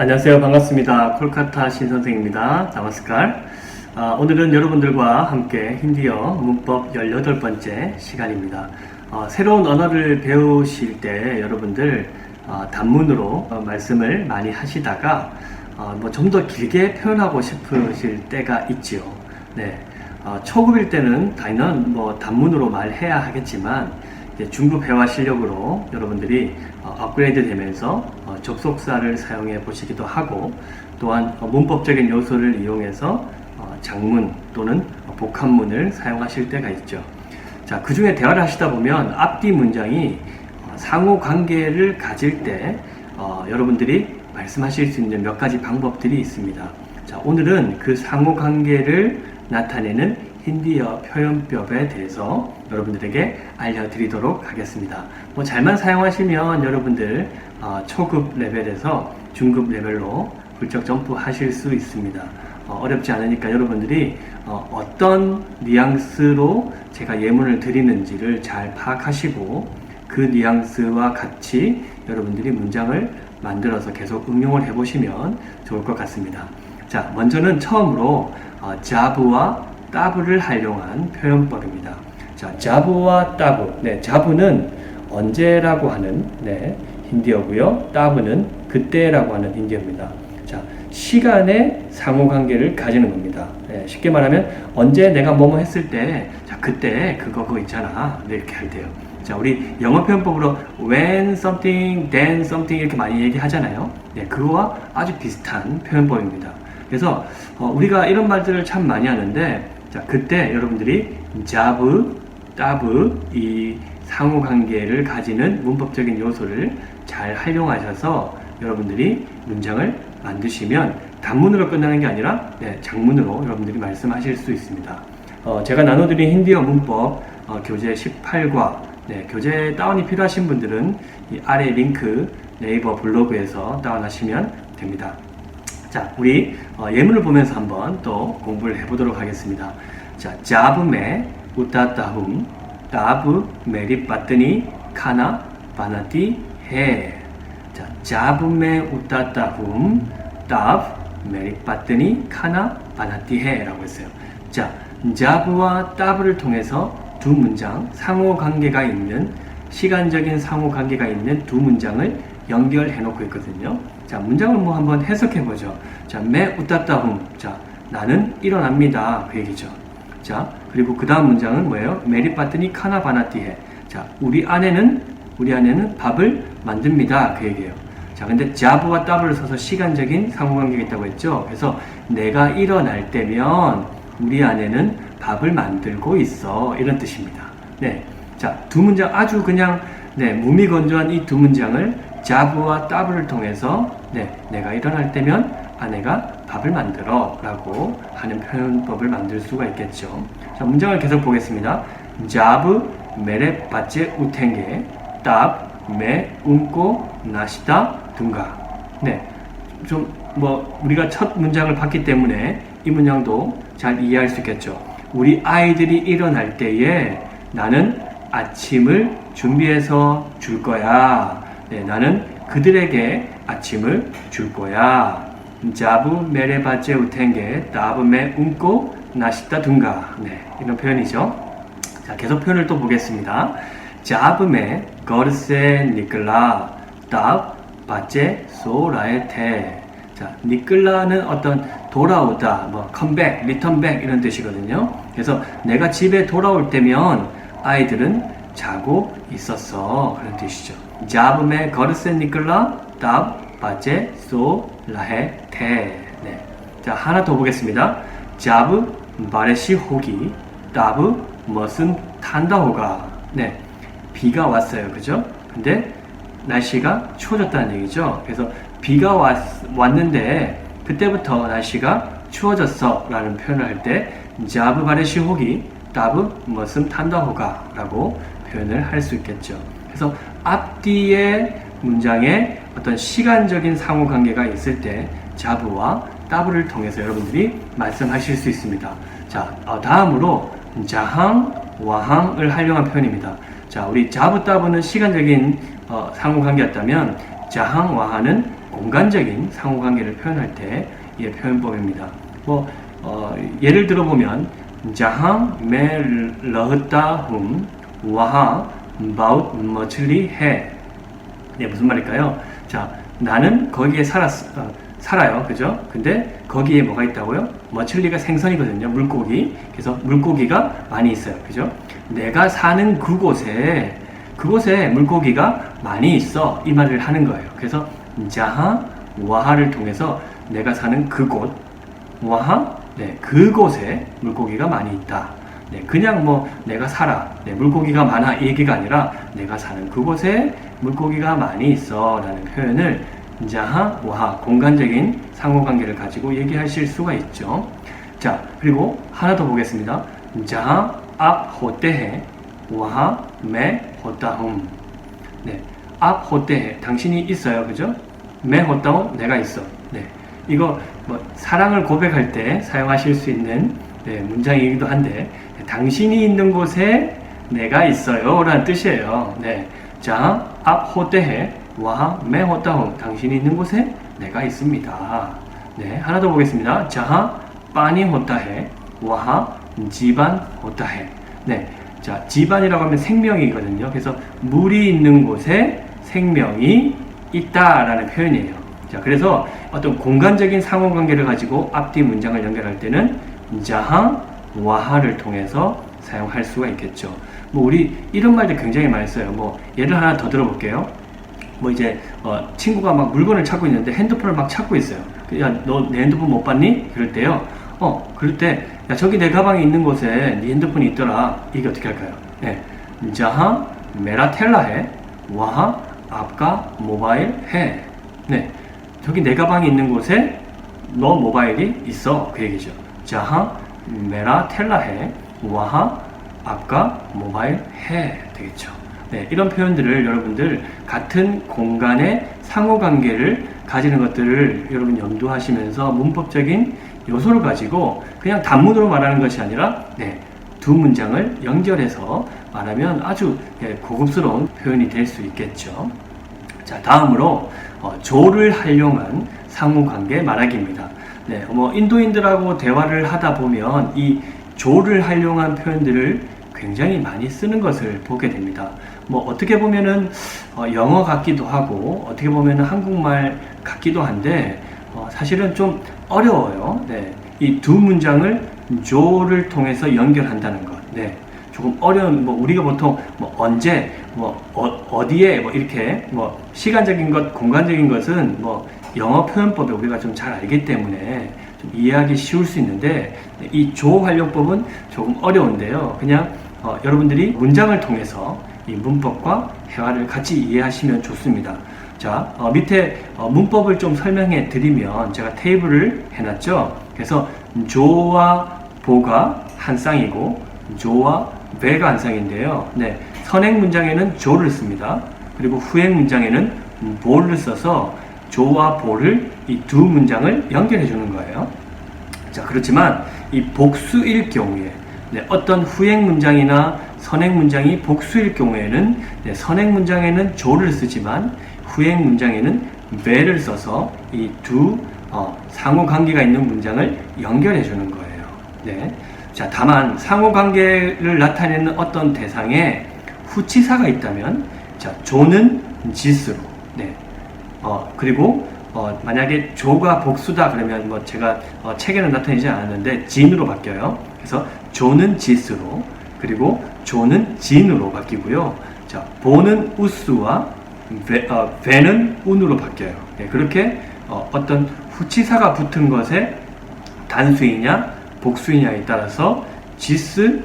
안녕하세요. 반갑습니다. 콜카타 신선생입니다. 나마스칼. 아, 오늘은 여러분들과 함께 힌디어 문법 18번째 시간입니다. 어, 새로운 언어를 배우실 때 여러분들 어, 단문으로 어, 말씀을 많이 하시다가 어, 뭐좀 더 길게 표현하고 싶으실 때가 있지요. 네. 어, 초급일 때는 당연 뭐 단문으로 말해야 하겠지만 중급 회화 실력으로 여러분들이 어, 업그레이드 되면서 어, 접속사를 사용해 보시기도 하고 또한 어, 문법적인 요소를 이용해서 어, 장문 또는 어, 복합문을 사용하실 때가 있죠. 자, 그 중에 대화를 하시다 보면 앞뒤 문장이 어, 상호 관계를 가질 때 어, 여러분들이 말씀하실 수 있는 몇 가지 방법들이 있습니다. 자, 오늘은 그 상호 관계를 나타내는 힌디어 표현법에 대해서 여러분들에게 알려드리도록 하겠습니다. 뭐 잘만 사용하시면 여러분들 어, 초급 레벨에서 중급 레벨로 훌쩍 점프하실 수 있습니다. 어, 렵지 않으니까 여러분들이 어, 떤 뉘앙스로 제가 예문을 드리는지를 잘 파악하시고 그 뉘앙스와 같이 여러분들이 문장을 만들어서 계속 응용을 해보시면 좋을 것 같습니다. 자, 먼저는 처음으로 어, 자부와 따브를 활용한 표현법입니다. 자, 자부와 따브. 네, 자부는 언제라고 하는 네, 힌디어고요. 따브는 그때라고 하는 힌디어입니다. 자, 시간의 상호 관계를 가지는 겁니다. 네, 쉽게 말하면 언제 내가 뭐뭐 했을 때, 자, 그때 그거 그거 있잖아. 네, 이렇게 할 때요. 자, 우리 영어 표현법으로 when something, then something 이렇게 많이 얘기하잖아요. 네, 그거와 아주 비슷한 표현법입니다. 그래서 어, 우리가 이런 말들을 참 많이 하는데 자 그때 여러분들이 자브, 따브 이 상호 관계를 가지는 문법적인 요소를 잘 활용하셔서 여러분들이 문장을 만드시면 단문으로 끝나는 게 아니라 네, 장문으로 여러분들이 말씀하실 수 있습니다. 어, 제가 나눠드린 힌디어 문법 어, 교재 18과 네, 교재 다운이 필요하신 분들은 이 아래 링크 네이버 블로그에서 다운하시면 됩니다. 자, 우리 어, 예문을 보면서 한번 또 공부를 해보도록 하겠습니다. 자, 자브메 우타타훔 따브 메리 빠뜨니 카나 바나티 해. 자, 자브메 우타타훔 따브 메리 빠뜨니 카나 바나티 해라고 했어요. 자, 자브와 따브를 통해서 두 문장 상호 관계가 있는 시간적인 상호 관계가 있는 두 문장을 연결해 놓고 있거든요. 자, 문장을 뭐 한번 해석해 보죠. 자, 매 웃다따훔. 자, 나는 일어납니다. 그 얘기죠. 자, 그리고 그 다음 문장은 뭐예요? 메리 빠뜨니 카나 바나티해. 자, 우리 아내는 우리 아내는 밥을 만듭니다. 그 얘기예요. 자, 근데 자부와 따블을 써서 시간적인 상호관계가 있다고 했죠. 그래서 내가 일어날 때면 우리 아내는 밥을 만들고 있어. 이런 뜻입니다. 네. 자, 두 문장 아주 그냥 네, 무미건조한 이 두 문장을 자부와 따블을 통해서 네, 내가 일어날 때면 아내가 밥을 만들어 라고 하는 표현법을 만들 수가 있겠죠. 자, 문장을 계속 보겠습니다. 자부 메레 바체 우탱게 답메 움고 나시다 둔가. 네. 좀 뭐 우리가 첫 문장을 봤기 때문에 이 문장도 잘 이해할 수 있겠죠. 우리 아이들이 일어날 때에 나는 아침을 준비해서 줄 거야. 네, 나는 그들에게 아침을 줄 거야. 자부 메레바제 우텐게 다브메 움고 나시다 둔가. 네, 이런 표현이죠. 자, 계속 표현을 또 보겠습니다. 자브메 거르세 니클라 답 바제 소라에 테. 자, 니클라는 어떤 돌아오다, 뭐 컴백, 리턴백 이런 뜻이거든요. 그래서 내가 집에 돌아올 때면 아이들은 자고 있었어 그런 뜻이죠. जब मैं घर से निकला तब बचे सो रहे थे. 네. 자, 하나 더 보겠습니다. जब बारिश होगी तब 무슨 탄다 호가. 네. 비가 왔어요. 그죠? 근데 날씨가 추워졌다는 얘기죠. 그래서 비가 왔, 왔는데 그때부터 날씨가 추워졌어 라는 표현을 할 때 자브 바레시 호기 따브 무슨 탄다 호가 라고 표현을 할 수 있겠죠. 그래서 앞뒤의 문장에 어떤 시간적인 상호관계가 있을 때 자부와 따부를 통해서 여러분들이 말씀하실 수 있습니다. 자, 어, 다음으로 자항, 와항을 활용한 표현입니다. 자, 우리 자부 따부는 시간적인 어, 상호관계였다면 자항, 와항은 공간적인 상호관계를 표현할 때의 예, 표현법입니다. 뭐 어, 예를 들어 보면 자항 멜 러흐따 훔 와항 about 뭐, muchly 해. 이게 무슨 말일까요? 자, 나는 거기에 살았, 어, 살아요. 그죠? 근데 거기에 뭐가 있다고요? 뭐, 머칠리가 생선이거든요. 물고기. 그래서 물고기가 많이 있어요. 그죠? 내가 사는 그곳에, 그곳에 물고기가 많이 있어. 이 말을 하는 거예요. 그래서 자하, 와하를 통해서 내가 사는 그곳, 와하, 네, 그곳에 물고기가 많이 있다. 네, 그냥 뭐 내가 살아, 네, 물고기가 많아 이 얘기가 아니라 내가 사는 그곳에 물고기가 많이 있어 라는 표현을 자하, 와하, 공간적인 상호관계를 가지고 얘기하실 수가 있죠. 자, 그리고 하나 더 보겠습니다. 자하, 앞 호때해, 와하, 매 호따홈. 네, 앞 호때해, 당신이 있어요, 그죠? 매 호따홈, 내가 있어. 네, 이거 뭐 사랑을 고백할 때 사용하실 수 있는 네, 문장이기도 한데 당신이 있는 곳에 내가 있어요. 라는 뜻이에요. 네. 자, 앞 호대해 와, 매 호따홈 당신이 있는 곳에 내가 있습니다. 네, 하나 더 보겠습니다. 자, 빠니 호따해 와, 집안 호따해. 네, 자, 집안이라고 하면 생명이거든요. 그래서 물이 있는 곳에 생명이 있다라는 표현이에요. 자, 그래서 어떤 공간적인 상호관계를 가지고 앞뒤 문장을 연결할 때는 자하, 와하를 통해서 사용할 수가 있겠죠. 뭐 우리 이런 말들 굉장히 많이 써요. 뭐 예를 하나 더 들어볼게요. 뭐 이제 어, 친구가 막 물건을 찾고 있는데 핸드폰을 막 찾고 있어요. 야, 너 내 핸드폰 못 봤니? 그럴 때요. 어, 그럴 때, 야, 저기 내 가방에 있는 곳에 네 핸드폰이 있더라. 이게 어떻게 할까요? 네. 자하, 메라텔라해, 와하, 앞가, 모바일, 해. 네. 저기 내 가방이 있는 곳에 너 모바일이 있어. 그 얘기죠. 자하, 메라 텔라해, 와하, 아까 모바일 해 되겠죠. 네, 이런 표현들을 여러분들 같은 공간의 상호관계를 가지는 것들을 여러분 염두하시면서 문법적인 요소를 가지고 그냥 단문으로 말하는 것이 아니라 네, 두 문장을 연결해서 말하면 아주 예, 고급스러운 표현이 될 수 있겠죠. 자, 다음으로 어, 조를 활용한 상호관계 말하기입니다. 네, 뭐 인도인들하고 대화를 하다 보면 이 조를 활용한 표현들을 굉장히 많이 쓰는 것을 보게 됩니다. 뭐 어떻게 보면은 어, 영어 같기도 하고 어떻게 보면은 한국말 같기도 한데 어, 사실은 좀 어려워요. 네, 이 두 문장을 조를 통해서 연결한다는 것. 네. 조금 어려운 뭐 우리가 보통 뭐 언제 뭐 어, 디에뭐 이렇게 뭐 시간적인 것 공간적인 것은 뭐 영어 표현법에 우리가 좀 잘 알기 때문에 좀 이해하기 쉬울 수 있는데 이 조 활용법은 조금 어려운데요 그냥 어, 여러분들이 문장을 통해서 이 문법과 회화를 같이 이해하시면 좋습니다 자 어, 밑에 어, 문법을 좀 설명해 드리면 제가 테이블을 해놨죠 그래서 조와 보가 한 쌍이고 조와 배가 한 쌍인데요. 네, 선행 문장에는 조를 씁니다. 그리고 후행 문장에는 볼을 써서 조와 볼을 이두 문장을 연결해 주는 거예요. 자, 그렇지만 이 복수일 경우에 네, 어떤 후행 문장이나 선행 문장이 복수일 경우에는 네, 선행 문장에는 조를 쓰지만 후행 문장에는 배를 써서 이두 어, 상호 관계가 있는 문장을 연결해 주는 거예요. 네. 자, 다만 상호 관계를 나타내는 어떤 대상에 후치사가 있다면, 자, 조는 지스로, 네. 어, 그리고 어, 만약에 조가 복수다 그러면 뭐 제가 어, 책에는 나타내지 않았는데 진으로 바뀌어요. 그래서 조는 지스로 그리고 조는 진으로 바뀌고요. 자, 보는 우스와 배, 어, 배는 운으로 바뀌어요. 네, 그렇게 어, 어떤 후치사가 붙은 것에 단수이냐 복수이냐에 따라서 지스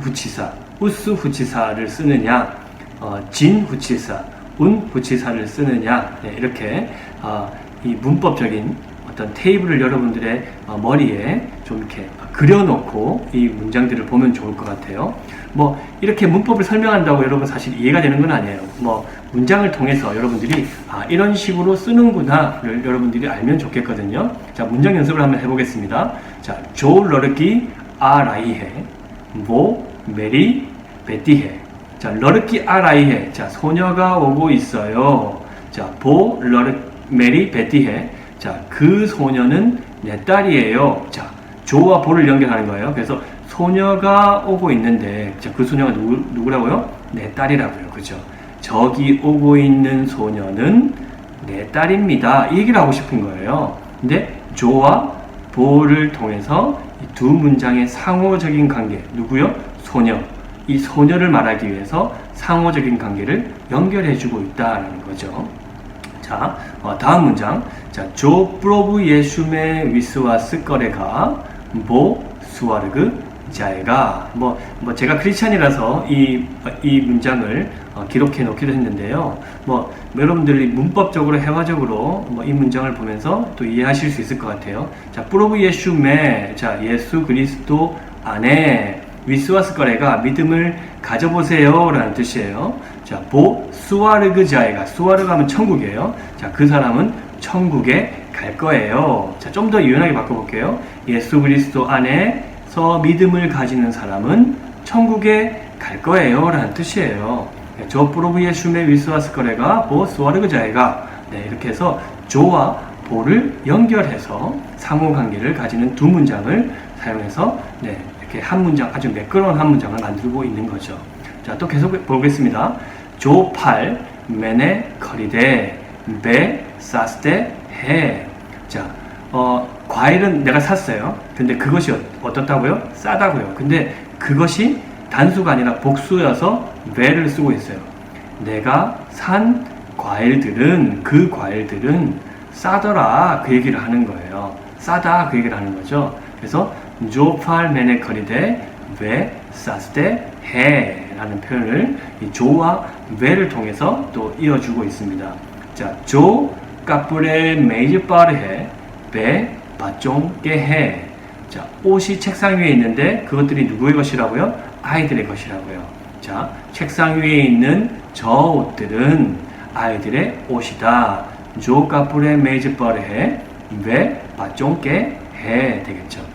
후치사, 우스 후치사를 쓰느냐, 어, 진 후치사, 운 후치사를 쓰느냐 네, 이렇게 어, 이 문법적인 어떤 테이블을 여러분들의 어, 머리에 좀 이렇게 그려놓고 이 문장들을 보면 좋을 것 같아요. 뭐 이렇게 문법을 설명한다고 여러분 사실 이해가 되는 건 아니에요. 뭐 문장을 통해서 여러분들이 아 이런 식으로 쓰는구나를 여러분들이 알면 좋겠거든요. 자 문장 연습을 한번 해보겠습니다. 자조 러르기 아라이해 모 메리 베티해 자 러르기 아라이해 자 소녀가 오고 있어요. 자 보 러르 메리 베티해. 자, 그 소녀는 내 딸이에요. 자, 조와 보를 연결하는 거예요. 그래서 소녀가 오고 있는데, 자, 그 소녀가 누구, 누구라고요? 내 딸이라고요. 그죠? 저기 오고 있는 소녀는 내 딸입니다. 이 얘기를 하고 싶은 거예요. 근데 조와 보를 통해서 이두 문장의 상호적인 관계, 누구요? 소녀. 이 소녀를 말하기 위해서 상호적인 관계를 연결해주고 있다라는 거죠. 자, 어, 다음 문장. 자, 조 프로브 예슈메 위스와스 거래가 보 수와르그 자에가 뭐, 뭐 제가 크리스찬이라서 이, 이 문장을 어, 기록해 놓기도 했는데요. 뭐 여러분들이 문법적으로 해화적으로 뭐 이 문장을 보면서 또 이해하실 수 있을 것 같아요. 자, 프로브 예슈메 자 예수 그리스도 안에 위스와스 거래가 믿음을 가져보세요 라는 뜻이에요. 자, 보 수와르그 자에가 수와르그 하면 천국이에요. 자, 그 사람은 천국에 갈 거예요. 자, 좀 더 유연하게 바꿔볼게요. 예수 그리스도 안에서 믿음을 가지는 사람은 천국에 갈 거예요. 라는 뜻이에요. 네, 저 프로브 예수의 위스와스 거래가 보 수와르그 자에가 네, 이렇게 해서 조와 보를 연결해서 상호관계를 가지는 두 문장을 사용해서 네, 이렇게 한 문장 아주 매끄러운 한 문장을 만들고 있는 거죠. 자, 또 계속 보겠습니다. 조팔 메네 커리데 베 사스테 해. 자, 어, 과일은 내가 샀어요. 근데 그것이 어- 어떻다고요? 싸다고요. 근데 그것이 단수가 아니라 복수여서 베를 쓰고 있어요. 내가 산 과일들은 그 과일들은 싸더라 그 얘기를 하는 거예요. 싸다 그 얘기를 하는 거죠. 그래서 조팔 메네 커리데 왜 싸스테 해라는 표현을 이 조와 왜를 통해서 또 이어주고 있습니다. 자, 조 까뿔에 메이즈 빠르해 배 바쫑 깨해 자, 옷이 책상 위에 있는데 그것들이 누구의 것이라고요? 아이들의 것이라고요. 자, 책상 위에 있는 저 옷들은 아이들의 옷이다. 조 까뿔에 메이즈 빠르해 배 바쫑 깨해 되겠죠.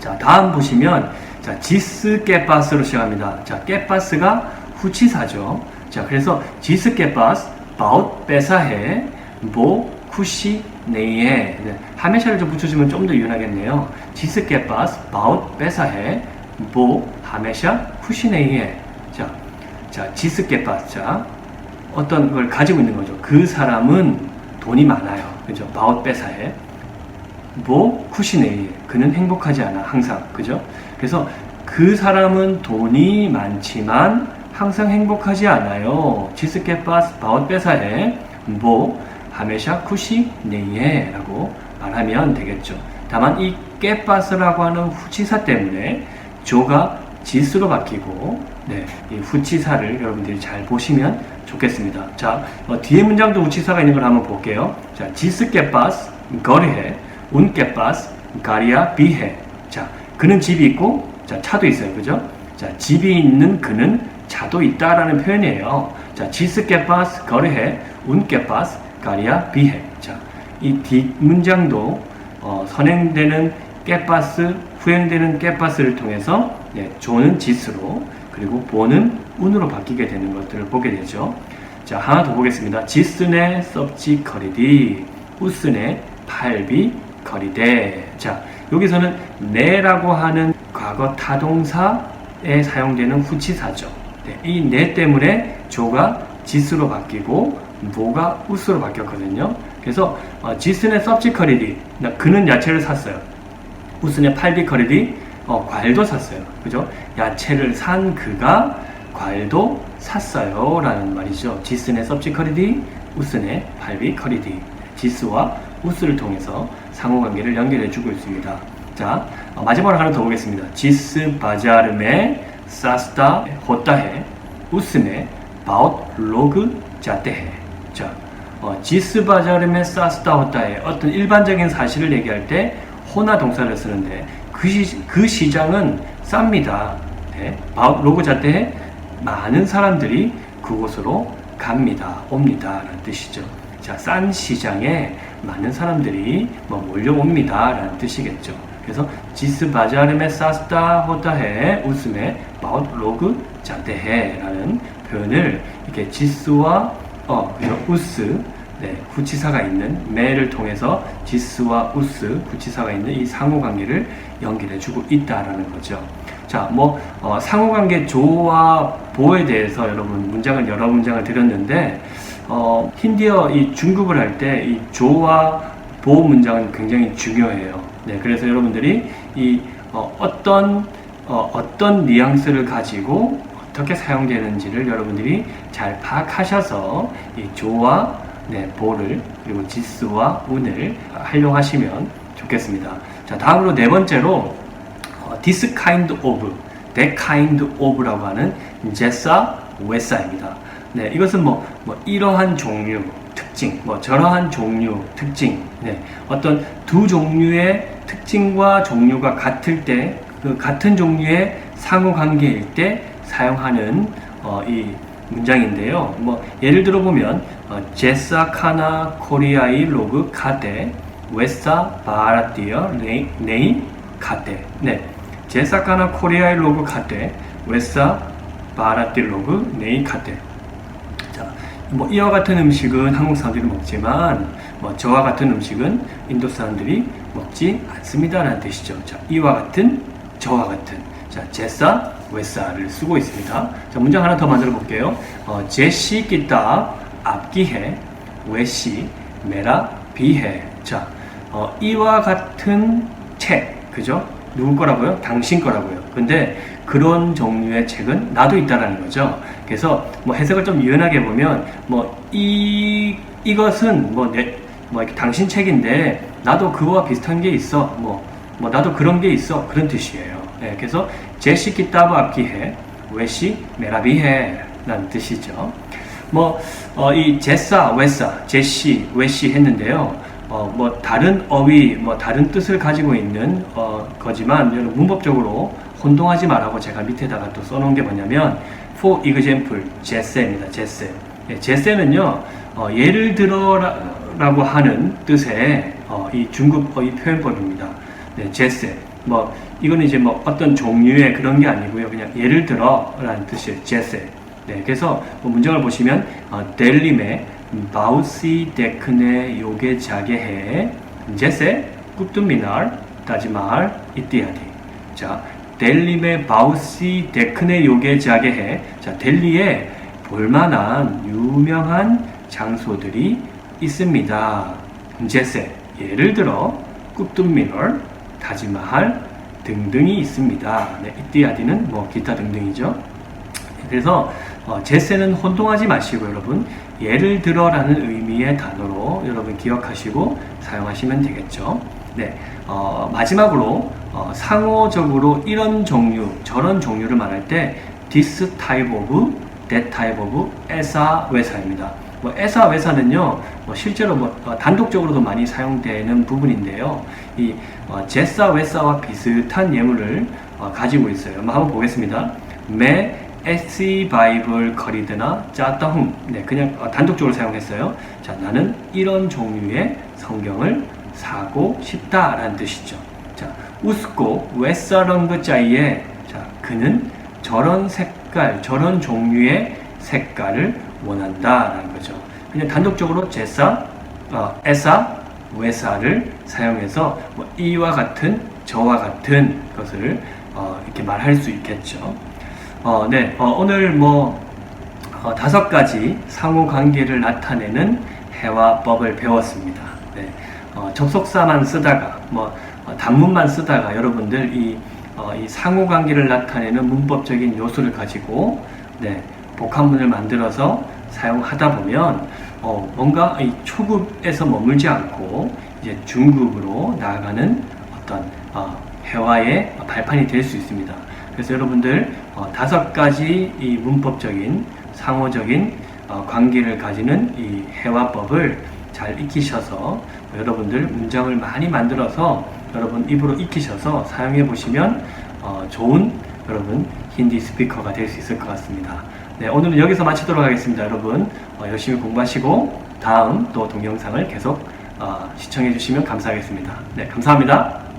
자, 다음 보시면 자, 지스 깨빠스로 시작합니다. 자, 깨빠스가 후치사죠. 자, 그래서 지스 깨빠스 바웃 빼사해 모 쿠시 네이에 네, 하메샤를 좀 붙여주면 좀 더 유연하겠네요. 지스 깨빠스 바웃 빼사해 모 하메샤 쿠시 네이에 자, 자, 지스 깨빠스 자, 어떤 걸 가지고 있는 거죠. 그 사람은 돈이 많아요. 그죠? 바웃 빼사해 뭐 쿠시 네이 그는 행복하지 않아 항상 그죠 그래서 그 사람은 돈이 많지만 항상 행복하지 않아요 지스케파스 바웃 베사에 뭐 하메샤 쿠시 네이에 라고 말하면 되겠죠 다만 이 깨빠스라고 하는 후치사 때문에 조가 지스로 바뀌고 네, 이 후치사를 여러분들이 잘 보시면 좋겠습니다. 자, 어, 뒤에 문장도 후치사가 있는 걸 한번 볼게요. 자, 지스 깨빠스 거리해 운 깨빠스 가리아 비해 자, 그는 집이 있고 자, 차도 있어요. 그죠? 자, 집이 있는 그는 차도 있다라는 표현이에요. 자, 지스 깨빠스 거리해 운 깨빠스 가리아 비해 자, 이 뒷문장도 어, 선행되는 깨빠스, 후행되는 깨빠스를 통해서 네, 조는 지스로 그리고 보는 운으로 바뀌게 되는 것들을 보게 되죠. 자, 하나 더 보겠습니다. 지스네 섭지 커리디, 우스네 팔비 커리데. 자, 여기서는 네라고 하는 과거 타동사에 사용되는 후치사죠. 네, 이네 때문에 조가 지스로 바뀌고 모가 우스로 바뀌었거든요. 그래서 어, 지스네 섭지 커리디, 그는 야채를 샀어요. 우스네 팔비 커리디, 어, 과일도 샀어요. 그죠? 야채를 산 그가 과일도 샀어요. 라는 말이죠. 지스네 섭지 커리디, 우스네 팔비 커리디. 지스와 우스를 통해서 상호관계를 연결해주고 있습니다. 자, 어, 마지막으로 하나 더 보겠습니다. 지스 바자르메 사스타 호따해 우스네 바웃 로그 자테해. 자, 어, 지스 바자르메 사스타 호따해 어떤 일반적인 사실을 얘기할 때 호나 동사를 쓰는데 그, 시, 그 시장은 쌉니다. 네. 바웃 로그 자테해 많은 사람들이 그곳으로 갑니다. 옵니다. 라는 뜻이죠. 자, 싼 시장에 많은 사람들이 뭐 몰려옵니다. 라는 뜻이겠죠. 그래서 지스 바자르메 사스타 호타해 웃음에 바웃 로그 자테해 라는 표현을 이렇게 지스와 어, 그죠? 우스 네, 후치사가 있는 매를 통해서 지스와 우스 후치사가 있는 이 상호관계를 연결해주고 있다라는 거죠. 자, 뭐 어, 상호관계 조와 보에 대해서 여러분 문장을 여러 문장을 드렸는데 어, 힌디어 이 중급을 할 때 이 조와 보 문장은 굉장히 중요해요. 네, 그래서 여러분들이 이 어, 어떤 어, 어떤 뉘앙스를 가지고 어떻게 사용되는지를 여러분들이 잘 파악하셔서 이 조와 네, 보를 그리고 지스와 운을 활용하시면 좋겠습니다. 자, 다음으로 네 번째로 어, this kind of, that kind of라고 하는 제사, 웨사입니다. 네, 이것은 뭐, 뭐 이러한 종류, 특징, 뭐 저러한 종류, 특징, 네, 어떤 두 종류의 특징과 종류가 같을 때, 그 같은 종류의 상호 관계일 때 사용하는 어, 이 문장인데요. 뭐 예를 들어 보면 어, 제사 카나 코리아이 로그 카데 웨사 바라티어 네이, 카데. 네 제사 카나 코리아이 로그 카데 웨사 바라티 로그 네이 카데. 자, 뭐 이와 같은 음식은 한국 사람들이 먹지만 뭐 저와 같은 음식은 인도 사람들이 먹지 않습니다라는 뜻이죠. 자, 이와 같은 저와 같은 자, 제사 웨사를 쓰고 있습니다. 자, 문장 하나 더 만들어 볼게요. 어, 제시 기타 앞기해 웨시 메라 비해 자, 어, 이와 같은 책 그죠? 누구 거라고요? 당신 거라고요. 근데 그런 종류의 책은 나도 있다라는 거죠. 그래서 뭐 해석을 좀 유연하게 보면 뭐 이 이것은 뭐 내뭐 당신 책인데 나도 그거와 비슷한 게 있어. 뭐 뭐 나도 그런 게 있어. 그런 뜻이에요. 예, 그래서 제시 기타브 앞기해 웨시 메라비해 라는 뜻이죠. 뭐, 어, 이 제사, 웨사, 제시, 웨시 했는데요. 어, 뭐, 다른 어휘, 뭐, 다른 뜻을 가지고 있는, 어, 거지만, 문법적으로 혼동하지 말라고 제가 밑에다가 또 써놓은 게 뭐냐면, for example, 제세입니다, 제세. 예, 제세는요, 어, 예를 들어라고 하는 뜻의, 어, 이 중급 어휘 표현법입니다. 네, 제세. 뭐, 이거는 이제 뭐 어떤 종류의 그런 게 아니고요. 그냥 예를 들어라는 뜻이에요. 제세. 네, 그래서 뭐 문장을 보시면 어, 델림의 바우시 데크네 요게 자게해 제세 굽뚜미날 따지말 이띠아디. 자, 델림의 바우시 데크네 요게 자게해. 자, 델리에 볼만한 유명한 장소들이 있습니다. 제세. 예를 들어 굽뚜미널, 타지마할 등등이 있습니다. 네, 이띠아디는 뭐 기타 등등이죠. 그래서 어, 제세는 혼동하지 마시고 여러분 예를 들어라는 의미의 단어로 여러분 기억하시고 사용하시면 되겠죠. 네, 어, 마지막으로 어, 상호적으로 이런 종류, 저런 종류를 말할 때 this type of, that type of, 에사, 외사입니다. 뭐 에사, 외사는요, 뭐 실제로 뭐 어, 단독적으로도 많이 사용되는 부분인데요. 이 어, 제사, 외사와 비슷한 예문을 어, 가지고 있어요. 한번, 보겠습니다. 매 에시 바이블 커리드나 짜따훔 네 그냥 어, 단독적으로 사용했어요 자 나는 이런 종류의 성경을 사고 싶다라는 뜻이죠 자 우스코 웨사런그 짜이에 자 그는 저런 색깔 저런 종류의 색깔을 원한다라는 거죠 그냥 단독적으로 제사 어, 에사 외사를 사용해서 뭐 이와 같은 저와 같은 것을 어, 이렇게 말할 수 있겠죠. 어, 네, 어, 오늘 뭐 어, 다섯 가지 상호 관계를 나타내는 해화법을 배웠습니다. 네, 어, 접속사만 쓰다가 뭐 어, 단문만 쓰다가 여러분들 이, 어, 이 상호 관계를 나타내는 문법적인 요소를 가지고 네, 복합문을 만들어서 사용하다 보면 어, 뭔가 이 초급에서 머물지 않고 이제 중급으로 나아가는 어떤 어, 회화의 발판이 될 수 있습니다. 그래서 여러분들 어, 다섯 가지 이 문법적인 상호적인 어, 관계를 가지는 이 회화법을 잘 익히셔서 여러분들 문장을 많이 만들어서 여러분 입으로 익히셔서 사용해 보시면 어, 좋은 여러분 힌디 스피커가 될 수 있을 것 같습니다. 네, 오늘은 여기서 마치도록 하겠습니다. 여러분 어, 열심히 공부하시고 다음 또 동영상을 계속 어, 시청해 주시면 감사하겠습니다. 네, 감사합니다.